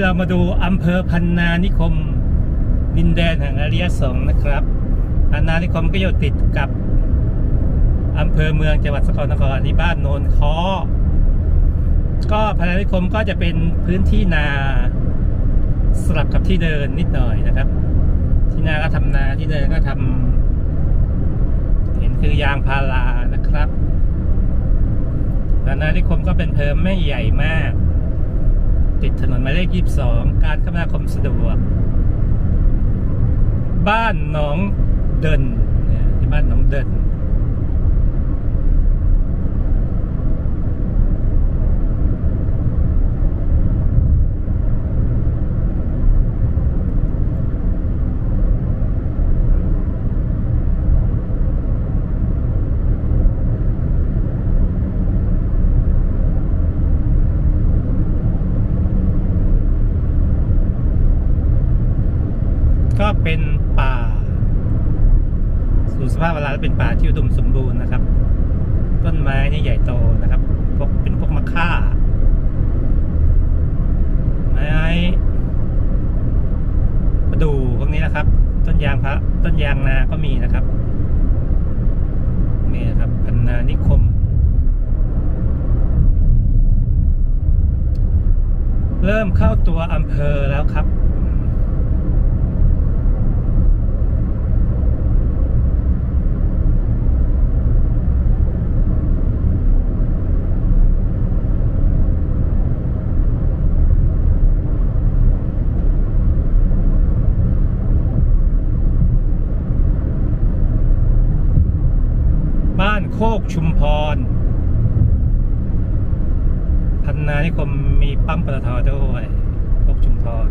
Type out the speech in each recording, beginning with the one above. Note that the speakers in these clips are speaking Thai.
้เรามาดูอำเภอพันนานิคม ดินแดนแห่งอริยสงฆ์นะครับพันนานิคมก็อยู่ติดกับอำเภอเมืองจังหวัดสกลนครที่บ้านโนนคอก็พันนานิคมก็จะเป็นพื้นที่นาสลับกับที่เดินนิดหน่อยนะครับ ที่นาก็ทำนาที่เดินก็ทำเห็นคือยางพารานะครับพันนานิคมก็เป็นอำเภอไม่ใหญ่มาก ติดถนนหมายเลข 22 การคมนาคมสะดวก บ้านหนองเดินที่บ้านหนองเดิน ก็เป็นป่า สู่ส ภาพเวลาเป็นป่าที่อุดมสมบูรณ์นะครับ ต้นไม้นี่ใหญ่โตนะครับพวกเป็นพวกมะค่า ไม้ประดู่พวกนี้นะครับ ต้นยางพระต้นยางนาก็มีนะครับนี่นะครับพันนานิคม เริ่มเข้าตัวอำเภอแล้วครับ บ้านโคกชุมพร พันนานิคมมีปั๊มปตทด้วยโคกชุมพร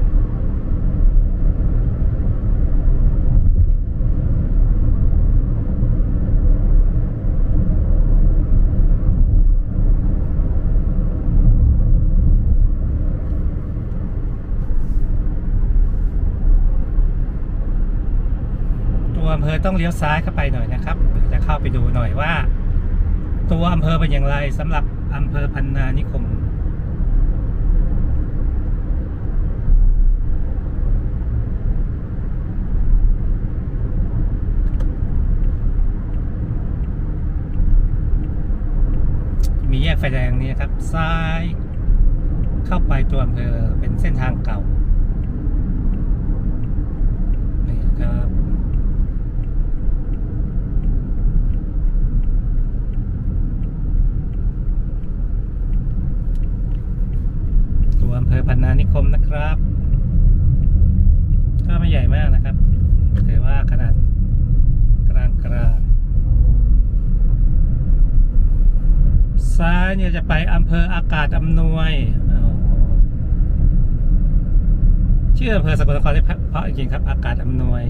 ตัวอำเภอต้องเลี้ยวซ้ายเข้าไปหน่อยนะครับ จะเข้าไปดูหน่อยว่า ตัวอำเภอเป็นอย่างไรสำหรับอำเภอพันนานิคมมีแยกไฟแดงนี่ครับ ซ้ายเข้าไปตัวอำเภอเป็นเส้นทางเก่า นี่นะครับ ตัวอำ เภอพันนานิคมนะครับ ก็ไม่ใหญ่มากนะครับถือว่าขนาดกลางกลางๆซ้ายเนี่ยจะไปอำเภออากาศอำนวยชื่ออำเภอสกลนครได้เพราะจริงครับ อากาศอำนวย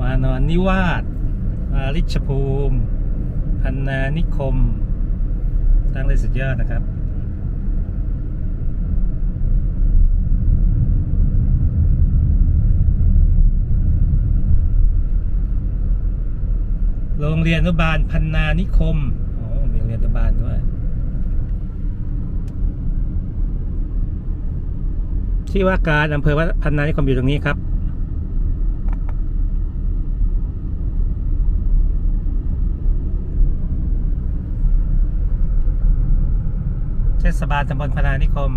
วานอนนิวาสวาริชภูมิ พันนานิคม ตั้งได้สุดยอดนะครับ โรงเรียนอนุบาลพันนานิคมโอ้มีโรงเรียนอนุบาลด้วย ที่ว่าการอำเภอวัดพันนานิคมอยู่ตรงนี้ครับเทศบาลตำบลพนานิคม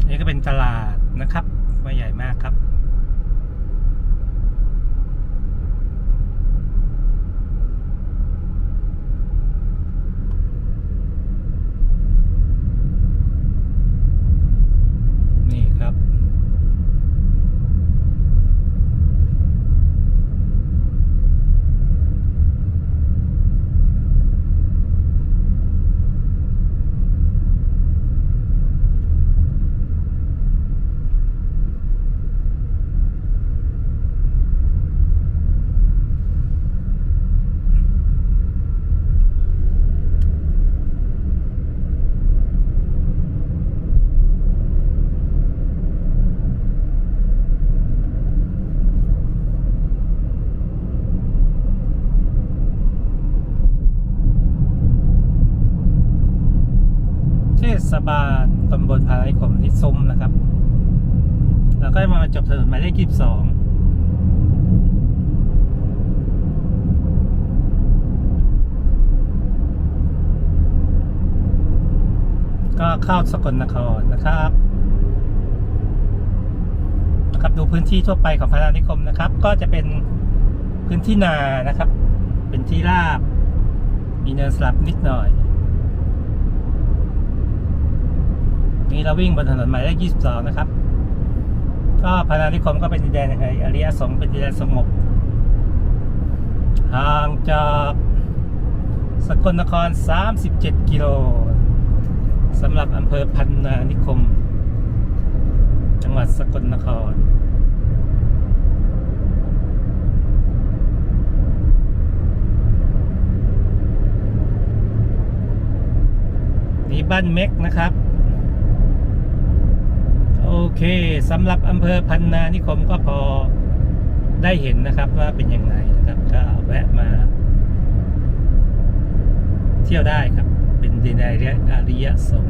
อันนี้ก็เป็นตลาดนะครับ ไม่ใหญ่มากครับ นี่ครับ เทศบาลตำบลพานิคมนิซุ้มนะครับ แล้วก็มาจบถนนหมายเลขยี่สิบสองก็เข้าสกลนครนะครับนะครับดูพื้นที่ทั่วไปของพารานิคมนะครับ ก็จะเป็นพื้นที่นานะครับ เป็นที่ราบ มีเนินสลับนิดหน่อย นี่เราวิ่งบนถนนหมายเลข22 นะครับ ก็พารานิคมก็เป็นดินแดนในอริยสงฆ์เป็นดินแดนสงบห่างจากสกลนคร 37 กิโลสำหรับอำเภอพันนานิคม จังหวัดสกลนคร นี่บ้านเม็กนะครับ เคสำหรับอำเภอพันนานิคมก็พอได้เห็นนะครับว่าเป็นยังไงนะครับก็แวะมา เที่ยวได้ครับ เป็นดินแดนอริยสงฆ์